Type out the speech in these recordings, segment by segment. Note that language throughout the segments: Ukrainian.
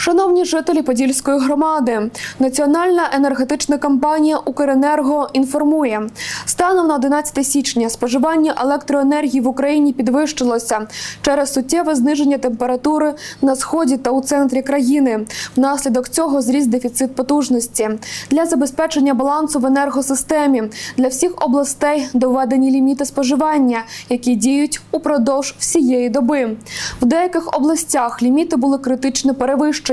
Шановні жителі Подільської громади, Національна енергетична компанія Укренерго інформує, станом на 11 січня споживання електроенергії в Україні підвищилося через суттєве зниження температури на сході та у центрі країни. Внаслідок цього зріс дефіцит потужності для забезпечення балансу в енергосистемі для всіх областей доведені ліміти споживання, які діють упродовж всієї доби. В деяких областях ліміти були критично перевищені,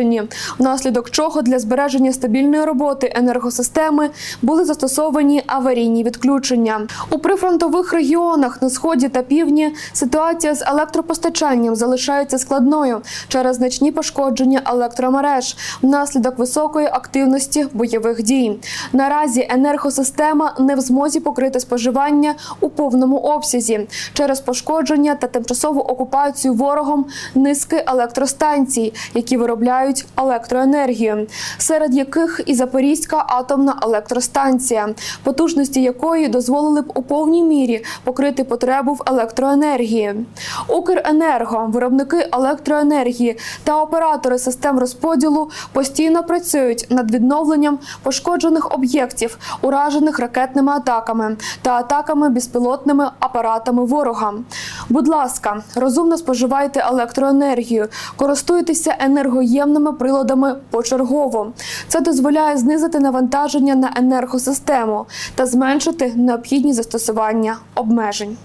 внаслідок чого для збереження стабільної роботи енергосистеми були застосовані аварійні відключення. У прифронтових регіонах на сході та півдні ситуація з електропостачанням залишається складною через значні пошкодження електромереж внаслідок високої активності бойових дій. Наразі енергосистема не в змозі покрити споживання у повному обсязі через пошкодження та тимчасову окупацію ворогом низки електростанцій, які виробляють електроенергію, серед яких і Запорізька атомна електростанція, потужності якої дозволили б у повній мірі покрити потребу в електроенергії. Укренерго, виробники електроенергії та оператори систем розподілу постійно працюють над відновленням пошкоджених об'єктів, уражених ракетними атаками та атаками безпілотними апаратами ворога. Будь ласка, розумно споживайте електроенергію, користуйтеся енергоємними приладами почергово. Це дозволяє знизити навантаження на енергосистему та зменшити необхідні застосування обмежень.